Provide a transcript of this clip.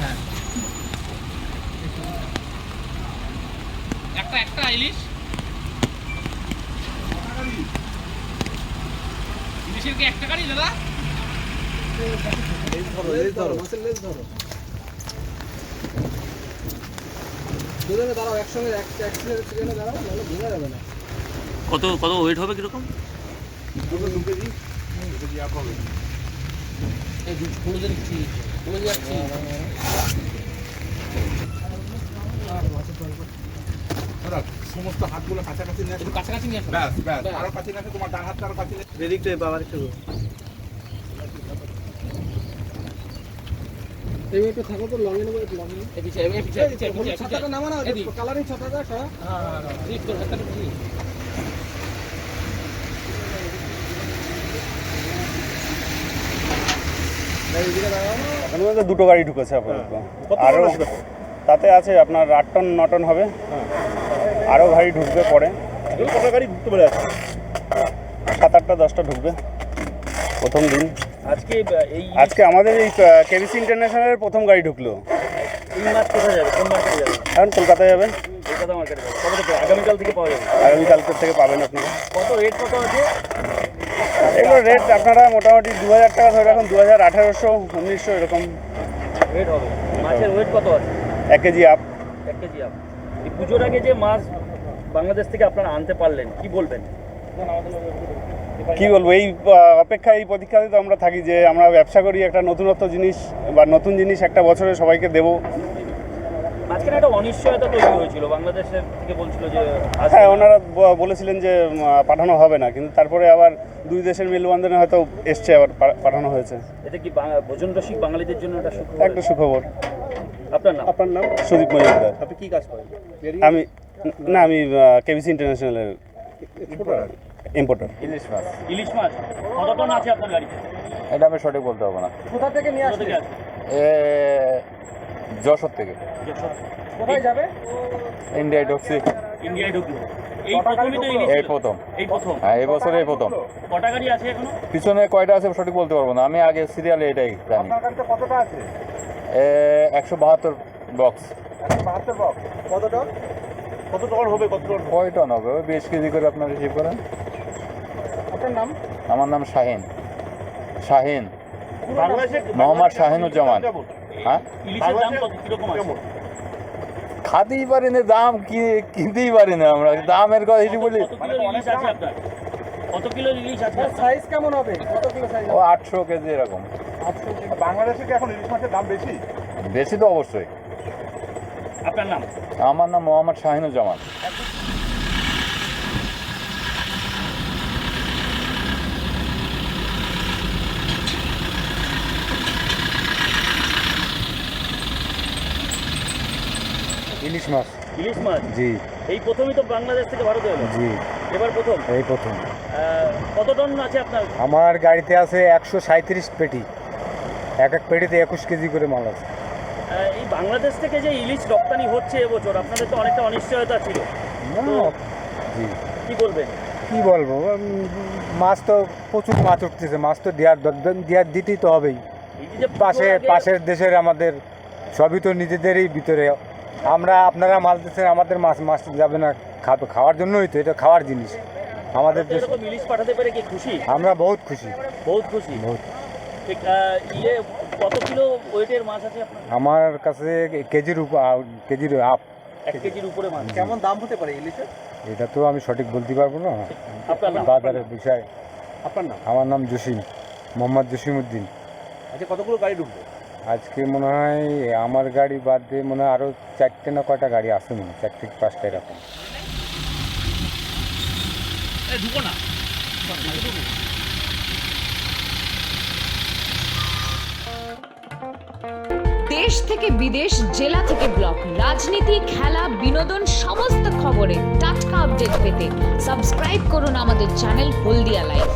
হ্যাঁ। একটা একটা ইলিশ। ইলিশের কি একটা গাড়ি দাদা? দুজনে দাঁড়াও একসঙ্গে এক এক সেকেন্ডে দাঁড়াও নাহলে ভেঙে যাবে না। কত কত ওয়েট হবে কীরকম? এই দুটো দিচ্ছি বলে যাচ্ছি দাদা, সমস্ত হাতগুলো কাছাকাছি নিয়ে আসো। কাছাকাছি নিয়ে আসো। ব্যাস ব্যাস। আরও কাছে নিয়ে আসো, তোমার ডান হাতটা আরও কাছে নিয়ে এদিক থেকে বাবার একটু থাকো তো লঙে নেব একটু লঙে এই পিছে এই পিছে পিছে পিছে, ছাতাটা নামা না কালারিং ছাতাটা হ্যাঁ হ্যাঁ হ্যাঁ ঠিক তোর হাতটা ঠিক এখন পর্যন্ত দুটো গাড়ি ঢুকেছে আপাতত। আরও তাতে আছে আপনার আট টন ন টন হবে। আরও গাড়ি ঢুকবে পরে। কত গাড়ি ঢুকতে পারে সাত আটটা দশটা ঢুকবে। প্রথম দিন। আজকে এই আজকে আমাদের এই কেবিসি ইন্টারন্যাশনালের প্রথম গাড়ি ঢুকলো। এই মাছ কোথায় যাবে? কোন মার্কেটে যাবে? এখন কলকাতায় যাবে। কলকাতা মার্কেটে যাবে। কবে থেকে? আগামীকাল থেকে পাওয়া যাবে? থেকে পাবেন আপনারা কত রেট কত আছে? এগুলো রেট আপনারা মোটামুটি দু হাজার টাকা ধরে রাখুন। দু হাজার আঠারোশো উনিশশো এরকম। রেট হবে। মাছের ওয়েট কত আছে? এক কেজি আপ এক কেজি আপ এই পুজোর আগে যে মাছ বাংলাদেশ থেকে আপনারা আনতে পারলেন কি বলবেন? কি বলব? এই অপেক্ষা এই প্রতীক্ষাতে তো আমরা থাকি যে আমরা ব্যবসা করি একটা নতুনত্ব জিনিস বা নতুন জিনিস একটা বছরে সবাইকে দেবো। মাঝখানে একটা অনিশ্চয়তা তৈরি হয়েছিল বাংলাদেশের থেকে বলছিল যে হ্যাঁ ওনারা বলেছিলেন যে পাঠানো হবে না কিন্তু তারপরে আবার দুই দেশের মেলবন্ধনে হয়তো এসছে আবার পাঠানো হয়েছে। এটা কি বাঙা- ভোজন রসিক বাঙালিদের জন্য একটা সুখবর? একটা সুখবর। আপনার নাম? আপনার নাম? সুদীপ মজুমদার। আপনি কি কাজ করেন? আমি না আমি কেবিসি ইন্টারন্যাশনালের ইম্পোর্টার ইলিশ মাছ। ইলিশ মাছ? কত টন আছে আপনার গাড়িতে? এটা আমি সঠিক বলতে পারব না। কোথা থেকে নিয়ে কোথা আসলে থেকে আছে এ যশোর থেকে। কোথায় যাবে? ইন্ডিয়ায় ঢুকছি। ইন্ডিয়ায় ঢুকলো। এই প্রথমই তো এই প্রথম। এই প্রথম। হ্যাঁ এই বছর এই প্রথম। কটা গাড়ি আছে এখনও? পিছনে কয়টা আছে সঠিক বলতে পারব না। আমি আগে সিরিয়ালে এটাই জানি। কতটা আছে? একশো বাহাত্তর বক্স বাহাত্তর বক্স কত টন কত টন হবে কত টন কয় টন হবে? বিশ কেজি করে আপনার রিসিভ করেন। আপনার নাম? আমার নাম শাহিন। শাহিন। মোহাম্মদ শাহিনুজ্জামান। হ্যাঁ? ইলিশের দাম কত? কীরকম আছে? খাতেই পারি না দাম কি কিনতেই পারি না আমরা। দামের কথা হিসেবে বলি। কত কিলো ইলিশ আছে? সাইজ কেমন হবে? কত কিলো সাইজ ও আটশো কেজি এরকম। বাংলাদেশে কি এখন ইলিশ মাছের দাম বেশি? বেশি তো অবশ্যই। আপনার নাম? আমার নাম মোহাম্মদ শাহিনুজ্জামান। ইলিশ মাছ। ইলিশ মাছ? জি। এই প্রথমই তো বাংলাদেশ থেকে ভারতে এলো? জি। এবার প্রথম? এই প্রথম। কত টন আছে আপনার? আমার গাড়িতে আছে একশো সাঁত্রিশ পেটি। এক এক পেটিতে একুশ কেজি করে মাল আছে। এই বাংলাদেশ থেকে যে ইলিশ রপ্তানি হচ্ছে এবছর আপনাদের তো অনেকটা অনিশ্চয়তা ছিল। জি। কি বলবেন? কি বলব? মাছ তো প্রচুর মাছ উঠতেছে। মাছ তো দেওয়ার দেওয়ার দিতেই তো হবেই। এই যে পাশে পাশের দেশের আমাদের সবই তো নিজেদেরই ভিতরে আমরা আপনারা মাছ দিচ্ছেন আমাদের মাছ মাছ যাবে না খাবে খাওয়ার জন্যই তো এটা খাওয়ার জিনিস। আমাদের ইলিশ পাঠাতে পেরে কি খুশি? আমরা বহুত খুশি। বহুত খুশি? বহুত। ইয়ে কত কিলো ওয়েটের মাছ আছে আমার কাছে কেজির কেজির আপ এক কেজির উপরে মাছ। কেমন দাম হতে পারে ইলিশের? এটা তো আমি সঠিক বলতে পারব না। বাজারের বিষয়। আপনার নাম? আমার নাম জসিম মোহাম্মদ জসিম উদ্দিন আচ্ছা কতগুলো গাড়ি ঢুকবে? আজকে মনে হয় আমার গাড়ি বাদ দিয়ে মনে হয় আরও চারটে না কয়টা গাড়ি আছে মনে হয় চারটে পাঁচটা এরকম। দেশ থেকে বিদেশ জেলা থেকে ব্লক রাজনীতি খেলা বিনোদন সমস্ত খবরে টাটকা আপডেট পেতে সাবস্ক্রাইব করুন আমাদের চ্যানেল হলদিয়া লাইভ